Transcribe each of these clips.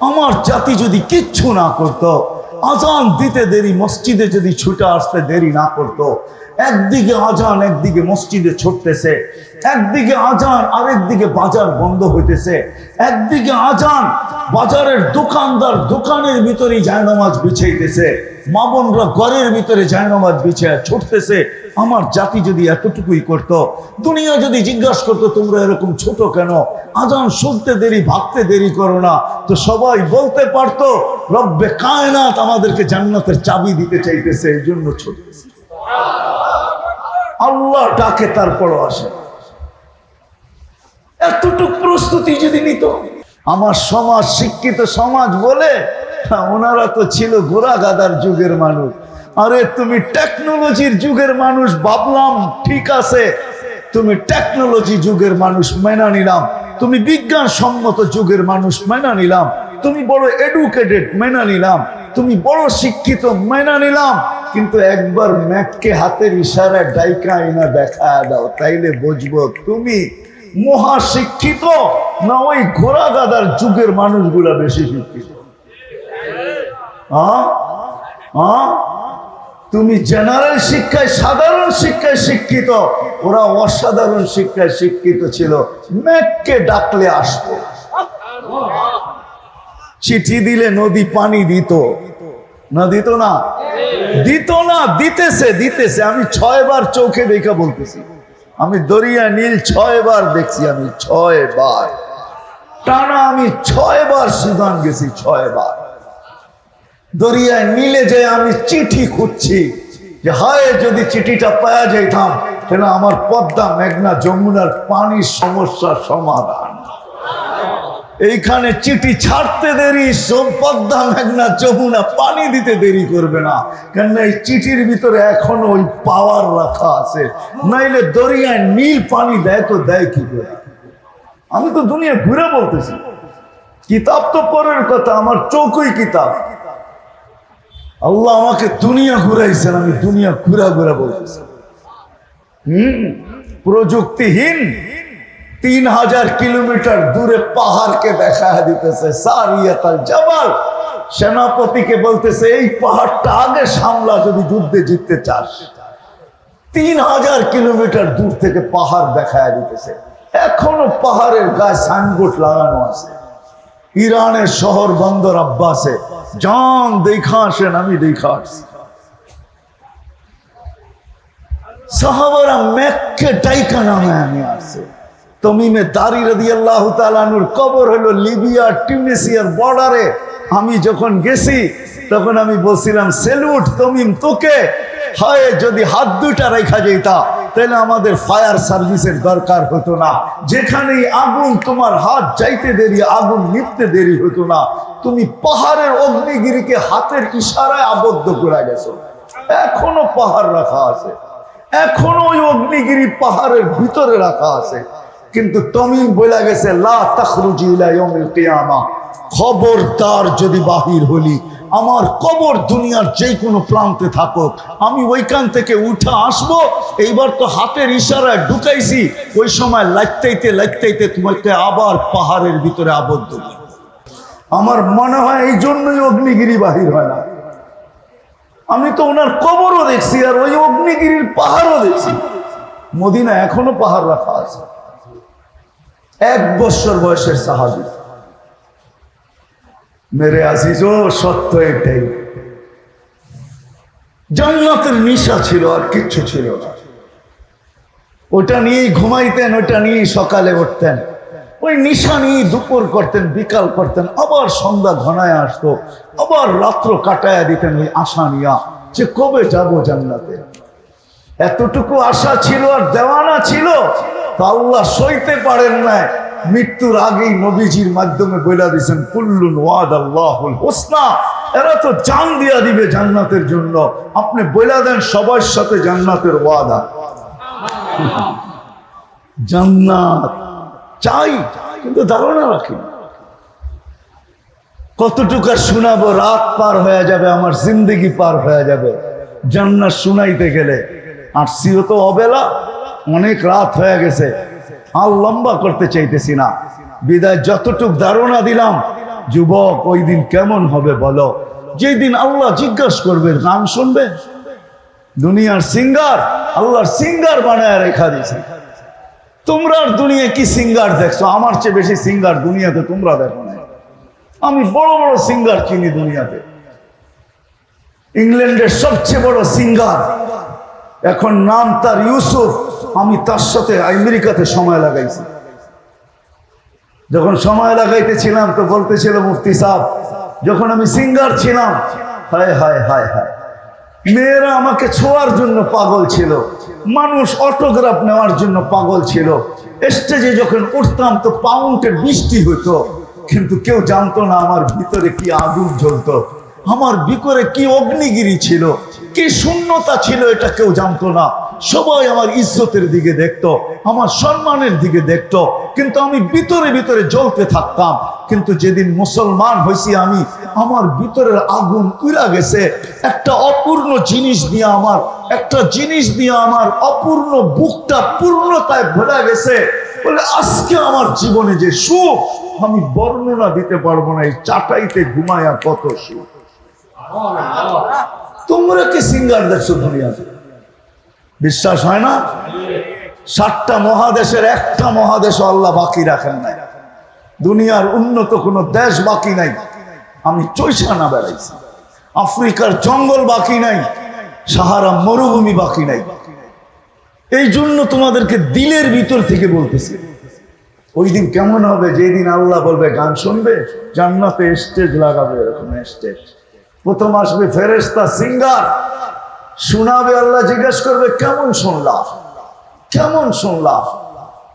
আমার জাতি যদি কিচ্ছু না করত, আজান দিতে দেরি, মসজিদে যদি ছুটে আসতে দেরি না করত একদিকে আজান, একদিকে মসজিদে ছুটতেছে। একদিকে আজান, আরেকদিকে বাজার বন্ধ হইতেছে। একদিকে আজান, বাজারের দোকানদার দোকানের ভিতরেই জায়নামাজ বিছাইতেছে। মা ঘরের ভিতরে জায়নামাজ বিছায় ছুটতেছে। আমার জাতি যদি এতটুকুই করত, দুনিয়া যদি জিজ্ঞাসা করতো, তোমরা এরকম ছোট কেন? আজান শুনতে দেরি, ভাবতে দেরি করো না। তো সবাই বলতে পারতো, রব্বে কায়নাত আমাদেরকে জান্নাতের চাবি দিতে চাইতেছে এই জন্য ছুটতেছে। আল্লাহ ডাকে, তারপরও আসে। এতটুক প্রস্তুতি যদি নিত, আমার সমাজ শিক্ষিত সমাজ বলে ওনারা তো ছিল গোড়া গাদার যুগের মানুষ। আরে, তুমি টেকনোলজির যুগের মানুষ, ভাবলাম ঠিক আছে, তুমি টেকনোলজি যুগের মানুষ মেনা নিলাম। তুমি বিজ্ঞান সম্মত যুগের মানুষ মেনা নিলাম। তুমি বড় এডুকেটেড মেনা নিলাম। তুমি বড় শিক্ষিত মেনা নিলাম। কিন্তু একবার ম্যাককে হাতের ইশারায় ডাইকা আইনা দেখা দাও, তাইলে বুঝব তুমি মহা শিক্ষিত। না ওই ঘোড়া গাদার যুগের মানুষগুলা বেশি শিক্ষিত? তুমি জেনারেল শিক্ষায়, সাধারণ শিক্ষায় শিক্ষিত। ওরা অসাধারণ শিক্ষায় শিক্ষিত ছিল। ম্যাককে ডাকলে আসতো চিঠি দিলে নদী পানি দিত। না দিত না? দিত না, দিতেছে দিতেছে। আমি ছয়বার চোখে দেখা বলতেছি। আমি দরিয়া নীল ছয়বার দেখছি, আমি ছয়বার। টানা আমি ছয়বার সুদান গেছি, ছয়বার। দরিয়ায় নীলে যে আমি চিঠি খুঁজছি, যে হায়, যদি চিঠিটা পাওয়া যাইতাম তাহলে আমার পদ্মা, মেঘনা, যমুনার পানির সমস্যার সমাধান? এইখানে চিঠি ছাড়তে দেরি পদ্মা মেঘনা যমুনা পানি দিতে দেরি করবে না। কেন এই চিঠির ভিতরে এখনও ওই পাওয়ার রাখা আছে। নাইলে দরিয়ায় নীল পানি দেয় তো দেয় কি করে? আমি তো দুনিয়া ঘুরে বলতেছি। কিতাব তো পরের কথা, আমার চোখই কিতাব। আল্লাহ আমাকে দুনিয়া ঘুরাইছেন, আমি দুনিয়া ঘুরা ঘুরা বলতেছি। হম, প্রযুক্তিহীন। তিন হাজার কিলোমিটার দূরে পাহাড়কে দেখা দিতেছে, সারিয়াতাল জাবাল সেনাপতিকে বলতেছে, এই পাহাড়টা আগে সামলা, যদি যুদ্ধে জিততে চাস। তিন হাজার কিলোমিটার দূর থেকে পাহাড় দেখা দিতেছে। এখনও পাহাড়ের গায়ে সাইনবোর্ড লাগানো আছে। ইরানের শহর বন্দর আব্বাসে যান দেখা আসেন, আমি দেখা আসছি। সাহাবারা মেক্কে ডাইকা নামে আমি আসছে। তমিমে দারি রদি আল্লাহ তালানুর কবর হলো লিবিয়া, টিউনিসিয়ার বর্ডারে। আমি যখন গেছি, তখন আমি বলছিলাম, সেলুট তমিম, তোকে? হয়, যদি হাত দুইটা রেখা যেতা তাহলে আমাদের ফায়ার সার্ভিসের দরকার হতো না। যেখানেই আগুন, তোমার হাত যাইতে দেরি, আগুন নিপতে দেরি হতো না। তুমি পাহাড়ের অগ্নিগিরিকে হাতের ইশারায় আবদ্ধ করে গেছো। এখনও পাহাড় রাখা আছে। এখনও ওই অগ্নিগিরি পাহাড়ের ভিতরে রাখা আছে। কিন্তু তমিম বলে গেছে খবরদার যদি বাহির হলি, আমার কবর দুনিয়ার যে কোনো প্রান্তে থাকুক আমি ওইখান থেকে উঠে আসব, এইবার তো হাতের ইশারায় ঢুকাইছি। ওই সময় লাগতেইতে লাগতেইতে তোমাকে আবার পাহাড়ের ভিতরে আবদ্ধ। আমার মনে হয় এই জন্যই অগ্নিগিরি বাহির হয় না। আমি তো ওনার কবরও দেখছি আর ওই অগ্নিগিরির পাহাড়ও দেখছি। মদিনা এখনও পাহাড় রাখা আছে। এক বছর বয়সের সাহাবি। মেরে আজিজ সত্য এটাই। জান্নাতের নিশা ছিল আর কিচ্ছু ছিল না। ওটা নিয়েই ঘুমাইতেন, ওটা নিয়েই সকালে উঠতেন। ওই নিশা নিয়ে দুপুর করতেন, বিকাল করতেন, আবার সন্ধ্যা ঘনায় আসতো, আবার রাত্র কাটায়া দিতেন ওই আশা নিয়া যে কবে যাব জান্নাতে। এতটুকু আশা ছিল আর দেওয়ানা ছিল। তা আল্লাহ সইতে পারেন না মৃত্যুর আগেই নবীজির মাধ্যমে বইলা দিয়েছেন, কুল্লুন ওয়াদ আল্লাহুল হোসনা। এরা তো জান দিয়া দিবে জান্নাতের জন্য। আপনি বইলা দেন, সবার সাথে জান্নাতের ওয়াদা। জান্নাত চাই, কিন্তু ধারণা রাখি। কতটুকু শোনাবো, রাত পার হয়ে যাবে, আমার জিন্দগি পার হয়ে যাবে। জান্নাত শুনাইতে গেলে, আর সিও তো অবেলা। অনেক রাত হয়ে গেছে। আর লম্বা করতে চাইতেছি না। বিদায় যতটুক ধারণা দিলাম, যুবক, ওই দিন কেমন হবে বলো। যেই দিন আল্লাহ জিজ্ঞাসা করবে, গান শুনবে? দুনিয়ার সিঙ্গার আল্লাহর সিঙ্গার বানায় রেখা দিয়েছে। তোমরা দুনিয়া কি সিঙ্গার দেখছ? আমার চেয়ে বেশি সিঙ্গার দুনিয়াতে তোমরা দেখো না। আমি বড় বড় সিঙ্গার চিনি দুনিয়াতে। ইংল্যান্ডের সবচেয়ে বড় সিঙ্গার এখন নাম তার ইউসুফ, আমি তার সাথে আমেরিকাতে সময় লাগাইছি। যখন সময় লাগাইতেছিলাম তো বলতেছিল মুফতি সাহ যখন আমি সিঙ্গার ছিলাম, হায় হায় হায় হায়। মেয়েরা আমাকে ছোঁয়ার জন্য পাগল ছিল, মানুষ অটোগ্রাফ নেওয়ার জন্য পাগল ছিল। স্টেজে যখন উঠতাম তো পাউন্ডের বৃষ্টি হতো কিন্তু কেউ জানতো না আমার ভিতরে কি আগুন জ্বলতো। আমার ভিতরে কি অগ্নিগিরি ছিল। কি শূন্যতা ছিল এটা কেউ জানতো না। সবাই আমার ইজ্জতের দিকে দেখতো, আমার সম্মানের দিকে দেখতো, কিন্তু আমি ভিতরে ভিতরে জ্বলতে থাকতাম। কিন্তু যেদিন মুসলমান হয়েছি আমি, আমার ভিতরের আগুন উড়া গেছে। একটা অপূর্ণ জিনিস দিয়ে আমার, একটা জিনিস দিয়ে আমার অপূর্ণ বুকটা পূর্ণতায় ভরা গেছে। বলে, আজকে আমার জীবনে যে সুখ, আমি বর্ণনা দিতে পারব না, এই চাটাইতে ঘুমায়া কত সুখ। তোমরা কি সিঙ্গার দেখছ দুনিয়াতে? বিশ্বাস হয় না? সাতটা মহাদেশের একটা মহাদেশ আল্লাহ বাকি রাখেন নাই। দুনিয়ার উন্নত কোনো দেশ বাকি নাই। আমি চৈছানা বেড়াইছি। আফ্রিকার জঙ্গল বাকি নাই। সাহারা মরুভূমি বাকি নাই। এই জন্য তোমাদেরকে দিলের ভিতর থেকে বলতেছি। ওই দিন কেমন হবে? যেই দিন আল্লাহ বলবে, গান শুনবে, জান্নাতে স্টেজ লাগাবে, এরকম স্টেজ প্রথম আসবে ফেরেস্তা সিঙ্গার। শোনাবে, আল্লাহ জিজ্ঞেস করবে, কেমন শুনলাম কেমন শুনলাম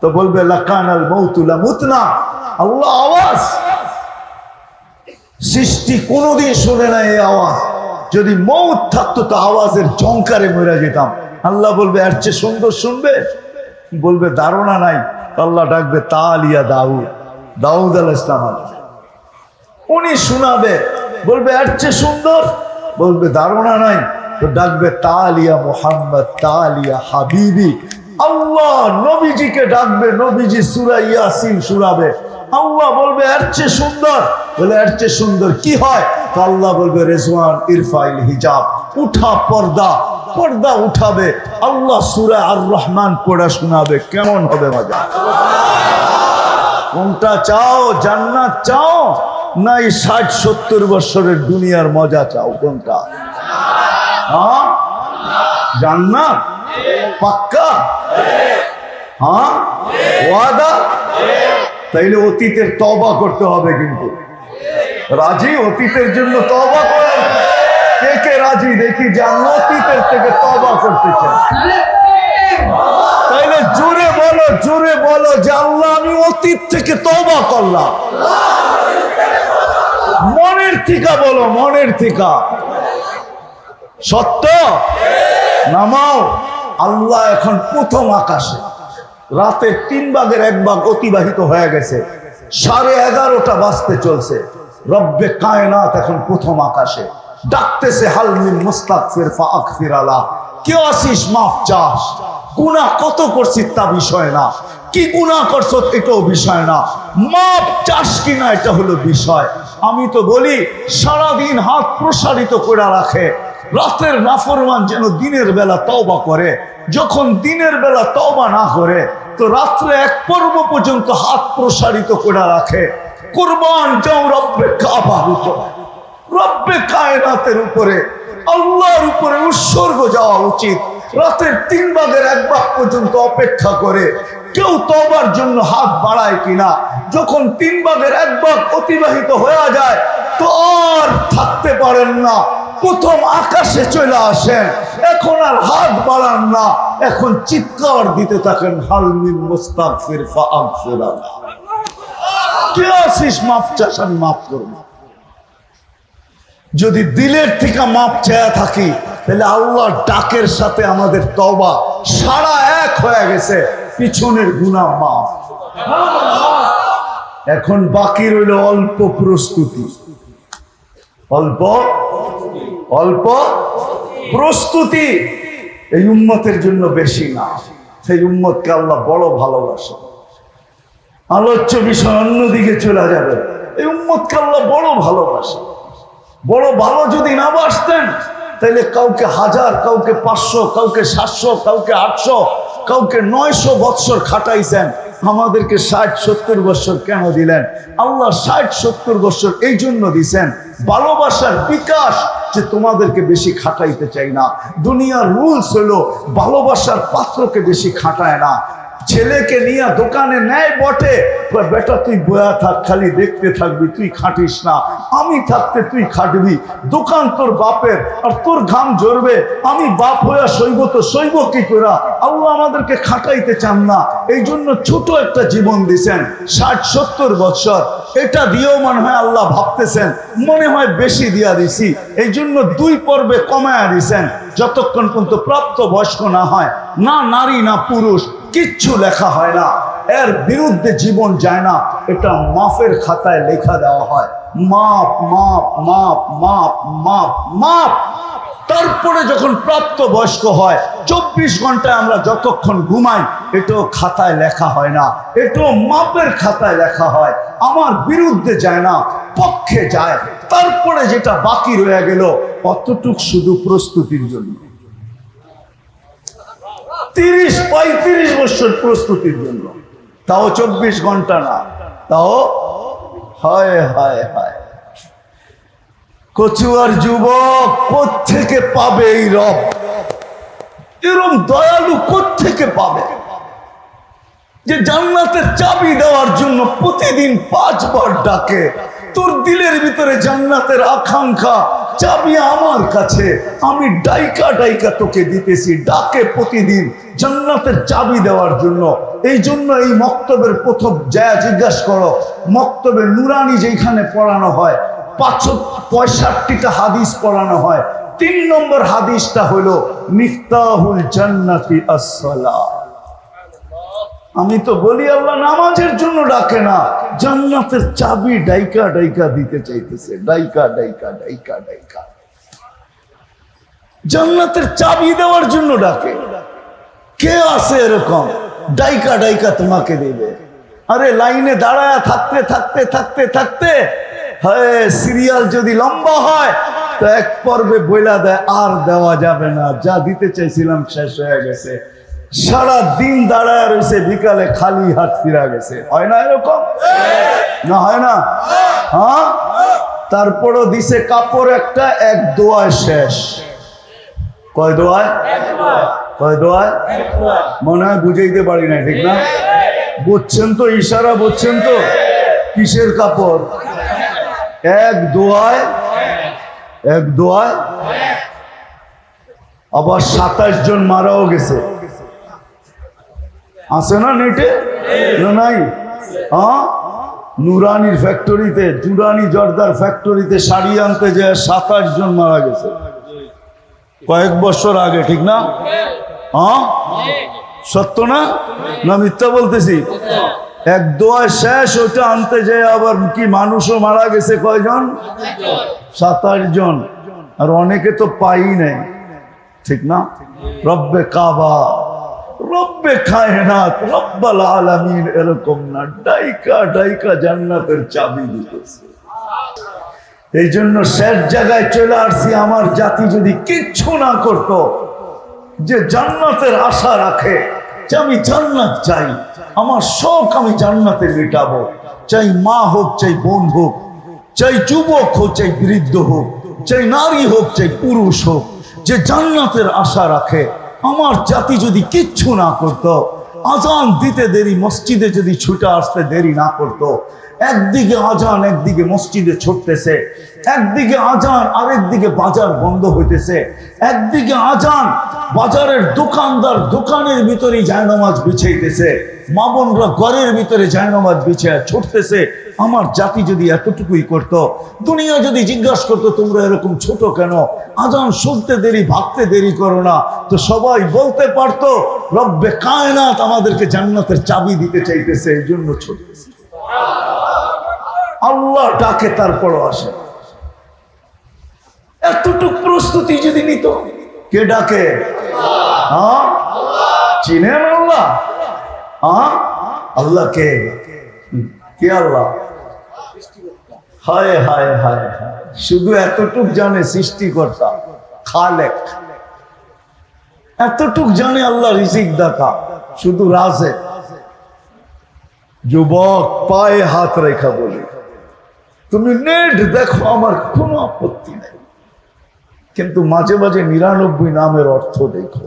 তো বলবে লাকান মৌতুলা মুতনা আল্লাহ, আওয়াজ। সৃষ্টি কোনোদিন শুনে না এই আওয়াজ। যদি মৌত থাকতো, তো আওয়াজের জঙ্কারে মরে যেতাম। আল্লাহ বলবে, এর চেয়ে সুন্দর শুনবে? বলবে, ধারণা নাই। আল্লাহ ডাকবে, তালিয়া দাউদ। দাউদ আল ইসলাম উনি শোনাবে। বলবে, এর চেয়ে সুন্দর। বলবে, ধারণা নাই। তো ডাকবে, তালিয়া মোহাম্মদ, তালিয়া হাবিবি। আল্লাহ নবীজিকে ডাকবে, নবীজি সুরা ইয়াসিন শুনাবে। আল্লাহ বলবে, এর চেয়ে সুন্দর। বলে, এর চেয়ে সুন্দর কি হয়? তো আল্লাহ বলবে, রেজওয়ান ইরফাইল হিজাব। উঠা পর্দা পর্দা উঠাবে। আল্লাহ সুরা আর রহমান পড়া শোনাবে, কেমন হবে মজা? কোনটা চাও, জান্নাত চাও? না এই ষাট, সত্তর বছরের দুনিয়ার মজা চাও কোনটা? হ্যাঁ? পাক্কা? হ্যাঁ? ওয়াদা? তাইলে অতীতের তবা করতে হবে কিন্তু। রাজি? অতীতের জন্য তবা করেন কে কে রাজি? দেখি যে আমি অতীতের থেকে তবা করতে চাই। তাইলে জোরে বলো জোরে বলো আল্লাহ, আমি অতীত থেকে তবা করলাম। মনের থিকা বলো, মনের থিকা। সত্য? নামাও আল্লাহ এখন প্রথম আকাশে। রাতের তিন ভাগের এক ভাগ অতিবাহিত হয়ে গেছে। সাড়ে এগারোটা বাজতে চলছে। রব্বে কায়নাত এখন প্রথম আকাশে। ডাকতেছে হালমিন মুস্তাকফির ফাকফির আলা। কেউ আসিস মাফ চাস। গুণা কত করছি তা বিষয় না। কি গুণা করছ এটাও বিষয় না। মাপ চাষ কিনা এটা হলো বিষয়। আমি তো বলি, সারাদিন হাত প্রসারিত করে রাখে। রাতের নাফরমান যেন দিনের বেলা তওবা করে। যখন দিনের বেলা তওবা না করে, তো রাত্রে এক পর্ব পর্যন্ত হাত প্রসারিত করে রাখে। কোরবান যাও রব্বে উপরে। রব্বে কায়নাতের উপরে। আল্লাহর উপরে উৎসর্গ যাওয়া উচিত। রাতের তিন ভাগের এক ভাগ পর্যন্ত অপেক্ষা করে কেউ তবার জন্য হাত বাড়ায় কিনা। যখন তিন ভাগের এক ভাগ অতিবাহিত হয়ে যায়, তো আর থাকতে পারেন না। প্রথম আকাশে চলে আসেন, এখন আর হাত বাড়ান না। এখন চিৎকার দিতে থাকেন হালমিন মোস্তাক ফির ফাগ কে আসিস মাপ চাস, আমি মাফ করব। যদি দিলের থেকে মাপ চেয়ে থাকি, তাহলে আল্লাহর ডাকের সাথে আমাদের তবা সারা এক হয়ে গেছে। পিছনের গুণা মাপ এখন বাকি রইল অল্প প্রস্তুতি। অল্প? অল্প প্রস্তুতি। এই উম্মতের জন্য বেশি না। সেই উম্মতকে আল্লাহ বড় ভালোবাসে। আলোচ্য বিষয় অন্যদিকে চলে যাবে। এই উম্মতকে আল্লাহ বড় ভালোবাসে। বড় ভালো যদি না বাসতেন তাহলে কাউকে হাজার, কাউকে পাঁচশো, কাউকে সাতশো, কাউকে আটশো, কাউকে নয়শো বৎসর খাটাইছেন, আমাদেরকে ষাট, সত্তর বৎসর কেন দিলেন? আল্লাহ ষাট, সত্তর বৎসর এই জন্য দিছেন, ভালোবাসার বিকাশ যে তোমাদেরকে বেশি খাটাইতে চাই না। দুনিয়ার রুলস হলো, ভালোবাসার পাত্রকে বেশি খাটায় না। ছেলেকে নিয়ে দোকানে নেয় বটে। বেটা, তুই বয়া থাক, খালি দেখতে থাকবি, তুই খাটিস না। আমি থাকতে তুই খাটবি। দোকান তোর বাপের, আর তোর ঘাম ঝরবে। আমি বাপ হইয়া সইব তো সইব কি করে আল্লাহ আমাদেরকে খাটাইতে চান না। এই জন্য ছোট একটা জীবন দিছেন, ষাট, সত্তর বছর এটা দিয়েও মনে হয় আল্লাহ ভাবতেছেন, মনে হয় বেশি দিয়া দিছি। এই জন্য দুই পর্বে কমায়া দিছেন, যতক্ষণ পর্যন্ত প্রাপ্ত বয়স্ক না হয়, না নারী, না পুরুষ। কিচ্ছু লেখা হয় না। এর বিরুদ্ধে জীবন যায় না। এটা মাফের খাতায় লেখা দেওয়া হয়। মাপ মাপ মাপ মাপ মাপ মাপ। তারপরে যখন প্রাপ্ত বয়স্ক হয়, চব্বিশ ঘন্টায় আমরা যতক্ষণ ঘুমাই, এটাও খাতায় লেখা হয় না। এটাও মাপের খাতায় লেখা হয়। আমার বিরুদ্ধে যায় না, পক্ষে যায়। তারপরে যেটা বাকি রয়ে গেল, অতটুক শুধু প্রস্তুতির জন্য। তিরিশ, পঁয়ত্রিশ বছর প্রস্তুতির জন্য। তাও চব্বিশ ঘণ্টা না। তাও হয় হয় হয়। কচুয়ার যুবক কোত্থেকে পাবে এই রব? এরম দয়ালু কোথেকে পাবে? যে জান্নাতের চাবি দেওয়ার জন্য প্রতিদিন পাঁচবার ডাকে, তোর দিলের ভিতরে জান্নাতের আকাঙ্ক্ষা, চাবি আমার কাছে, আমি ডাইকা ডাইকা তোকে দিতেছি, ডাকে প্রতিদিন। জান্নাতের চাবি দেওয়ার জন্য। এই জন্য এই মক্তবের প্রথম যা জিজ্ঞাসা করো, মক্তবে নুরানি যেখানে পড়ানো হয়, পাঁচশো পঁয়ষট্টিটা হাদিস পড়ানো হয়। তিন নম্বর হাদিসটা হলো, মিফতাহুল জান্নাতি আসসালাহ। আমি তো বলি, আল্লাহ নামাজের জন্য ডাকে না। জান্নাতের চাবি ডাইকা ডাইকা দিতে চাইতেছে। ডাইকা ডাইকা ডাইকা ডাইকা। জান্নাতের চাবি দেওয়ার জন্য ডাকে। কে আছে এরকম? ডাইকা ডাইকা তোমাকে দেবে। আরে লাইনে দাঁড়ায় থাকতে থাকতে থাকতে থাকতে হ্যাঁ সিরিয়াল যদি লম্বা হয়, তো এক পর্বে বইলা দেয়, আর দেওয়া যাবে না। যা দিতে চাইছিলাম শেষ হয়ে গেছে। সারা দিন দাঁড়ায় রয়েছে, বিকালে খালি হাত ফিরা গেছে। হয় না এরকম? না হয় না? হ্যাঁ? তারপরও দিছে কাপড় একটা, এক দোয়ায় শেষ। কয় দোয়ায়? কয় মনে হয় বুঝাইতে পারি না ঠিক না? বুঝছেন তো, ইশারা বুঝছেন তো। কিসের কাপড়? এক দোয়ায়? এক দোয়ায়? আবার সাতাশ জন মারাও গেছে। আছে না নেটে? না নাই? হ্যাঁ? নুরানির ফ্যাক্টরিতে, জুরানি জর্দার ফ্যাক্টরিতে শাড়ি আনতে যে সাতাশ জন মারা গেছে। কয়েক বছর আগে, ঠিক না? সত্য না? না, মিথ্যা বলতেছি। এক দোয়া শেষ ওটা আনতে যায় আবার কি মানুষও মারা গেছে কয়জন? সাতাশ জন। আর অনেকে তো পাই নাই। ঠিক না? রব্বে কাবা। রব্বে কায়নাত, রব্বাল আলামিন এরকম না। ডাইকা ডাইকা জান্নাতের চাবি দিতেছে। এই জন্য শেষ জায়গায় চলে আসছি। আমার জাতি যদি কিচ্ছু না করত যে জান্নাতের আশা রাখে যে আমি জান্নাত চাই, আমার শখ আমি জান্নাতে মেটাবো। চাই মা হোক, চাই বোন হোক, চাই যুবক হোক, চাই বৃদ্ধ হোক, চাই নারী হোক, চাই পুরুষ হোক, যে জান্নাতের আশা রাখে, আমার জাতি যদি কিচ্ছু না করত, আজান দিতে দেরি, মসজিদে যদি ছুটে আসতে দেরি না করত, একদিকে আজান, একদিকে মসজিদে ছুটতেছে একদিকে আজান, আরেকদিকে বাজার বন্ধ হইতেছে। একদিকে আজান, বাজারের দোকানদার দোকানের ভিতরে জায়নামাজ বিছাইতেছে। মা বোনরা ঘরের ভিতরে জায়নামাজ বিছায় ছুটতেছে। আমার জাতি যদি এতটুকুই করত, দুনিয়া যদি জিজ্ঞাসা করতো, তোমরা এরকম ছোট কেন? আজান শুনতে দেরি, ভাবতে দেরি করো না। তো সবাই বলতে পারতো, রব্বে কায়নাত আমাদেরকে জান্নাতের চাবি দিতে চাইতেছে। এই জন্য ছুটতেছে। আল্লাহ ডাকে তারপরও আসে এতটুক প্রস্তুতি যদি নিত, কে ডাকে? হ্যাঁ? চিনেন আল্লাহ? হ্যাঁ? আল্লাহ কে কে আল্লাহ? হায় হায় হায়। শুধু এতটুক জানে সৃষ্টিকর্তা, খালেক। এতটুক জানে আল্লাহ রিজিক দাতা, শুধু রাজে। যুবক, পায়ে হাত রেখা বলি। তুমি নেট দেখো, আমার কোনো আপত্তি নেই। কিন্তু মাঝে মাঝে নিরানব্বই নামের অর্থ দেখো।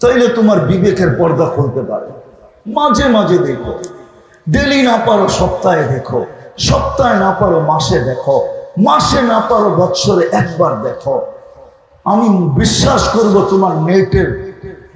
তাইলে তোমার বিবেকের পর্দা খুলতে পারে। মাঝে মাঝে দেখো। ডেলি না পারো সপ্তাহে দেখো। সপ্তাহে না পারো মাসে দেখো। মাসে না পারো বৎসরে একবার দেখো। আমি বিশ্বাস করব তোমার নেটের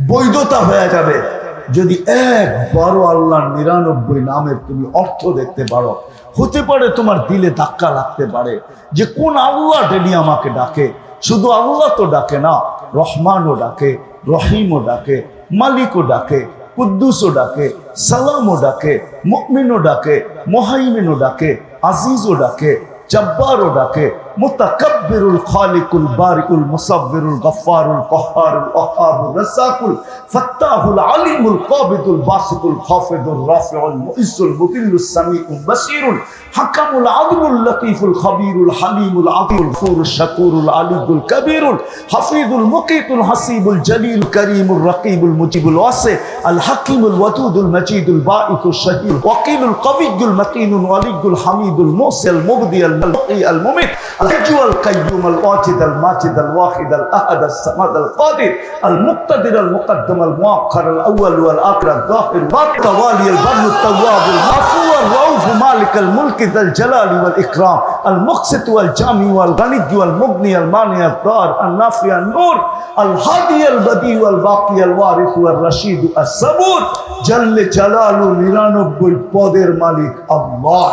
বৈধতা হয়ে যাবে। যদি একবারও আল্লাহর নিরানব্বই নামের তুমি অর্থ দেখতে পারো, হতে পারে তোমার দিলে ধাক্কা লাগতে পারে। যে কোন আল্লাহ ডেলি আমাকে ডাকে? শুধু আল্লাহ তো ডাকে না, রহমানও ডাকে, রহিমও ডাকে, মালিকও ডাকে, কুদ্দুসও ডাকে, সালামও ডাকে মুকমিনও ডাকে, মোহাইমিনও ডাকে, আজিজও ডাকে, জব্বারও ডাকে মুতাকাব্বিরুল খালিকুল বারিকুল মুসাব্বিরুল গফফারুল কহ্হারুল ওয়াহাবুর রাসাকুল ফাত্তাহুল আলিমুল কাবিদুল বাসিতুল খাফিদুল রাফিউল মুইজ্জুল মুদিল্লুস সামিউল বাসিরুল হাকামুল আদলুল লতীফুল খবীরুল হালিমুল আযীমুল ফুরুল শাকুরুল আলিদুল কবীরুল হাফিজুল মুকিতুল হাসিবুল জলিল করিমুল রকিবুল মুজিবুল ওয়াসি আল হাকিমুল ওয়াদুদুল মজিদুল বাঈতুল শাহীর ওয়াকিলুল কবিয়ুল মতিনুল ওয়ালিয়ুল হামিদুল মুসিল মুবদি আল মুলকি আল মুমিত الحج والقيوم الواجد الماجد الواحد الأحد الصمد القادر المقتدر المقدم المؤخر الأول والآخر الظاهر والتوالي البر التواب العفو الرؤوف مالك الملك ذا الجلال والإكرام المقسط والجامع والغني والمغني المانع الضار النافع النور الهادي البديع والباقي الوارث والرشيد الصبور جل جلاله নিরানব্বই পদের মালিক আল্লাহ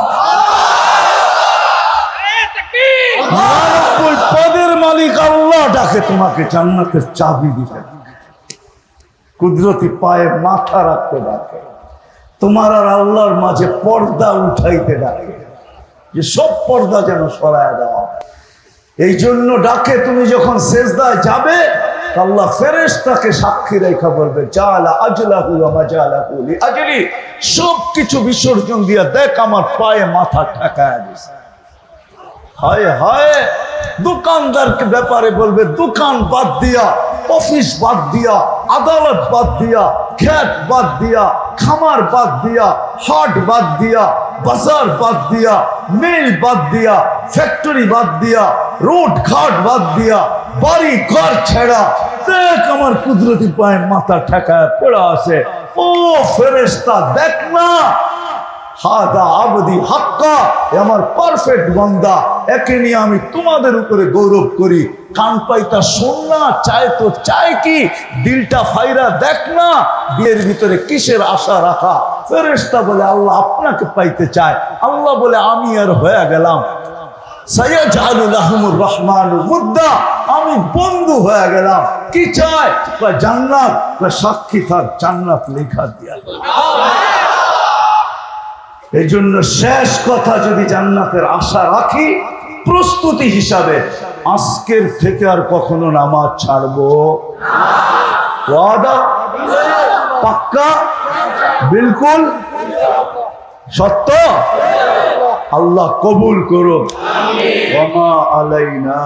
পদের মালিক আল্লাহ ডাকে, তোমাকে জান্নাতের চাবি দিতে কুদরতি পায়ে মাথা রাখতে ডাকে। তোমার আর আল্লাহর মাঝে পর্দা উঠাইতে ডাকে। যে সব পর্দা যেন সরায় দেওয়া। এই জন্য ডাকে, তুমি যখন শেষদায় যাবে, আল্লাহ ফেরেস তাকে সাক্ষী রেখা বলবে, জালা আজলাহু ওয়া মাজালাহু লি আজলি। সব কিছু বিসর্জন দিয়া দেখ, আমার পায়ে মাথা ঠেকায় দিছে। হায় হায় দোকানদারকে ব্যাপারে বলবে দোকান বাদ দিয়া অফিস বাদ দিয়া আদালত বাদ দিয়া খ্যাত বাদ দিয়া খামার বাদ দিয়া হাট বাদ দিয়া বাজার বাদ দিয়া মিল বাদ দিয়া ফ্যাক্টরি বাদ দিয়া রোড ঘাট বাদ দিয়া বাড়ি ঘর ছেড়া দেখ আমার কুদরতি পায়ে মাথা ঠেকায় পড়া আছে ও ফেরেস্তা দেখ না হাদা আবদি হাক্কা আমার পারফেক্ট বান্দা, একে নিয়ে আমি তোমাদের উপরে গৌরব করি। কান পাইতা শোন না, চায় তো চায় কি? দিলটা ফাইরা দেখ না, বিয়ের ভিতরে কিসের আশা রাখা? ফেরেস্তা বলে, আল্লাহ আপনাকে পাইতে চায়। আল্লাহ বলে, আমি আর হয়ে গেলাম। সৈয়দ আলুল আহমুর রহমান মুদ্দা, আমি বন্ধু হয়ে গেলাম। কি চায়? বা জান্নাত। সাক্ষী থাক, জান্নাত লেখা দিয়া। এই জন্য শেষ কথা যদি জান্নাতের আশা রাখি, প্রস্তুতি হিসাবে আজকের থেকে আর কখনো নামাজ ছাড়বো। পাক্কা? বিলকুল? সত্য? আল্লাহ কবুল করো ওমা আলাইনা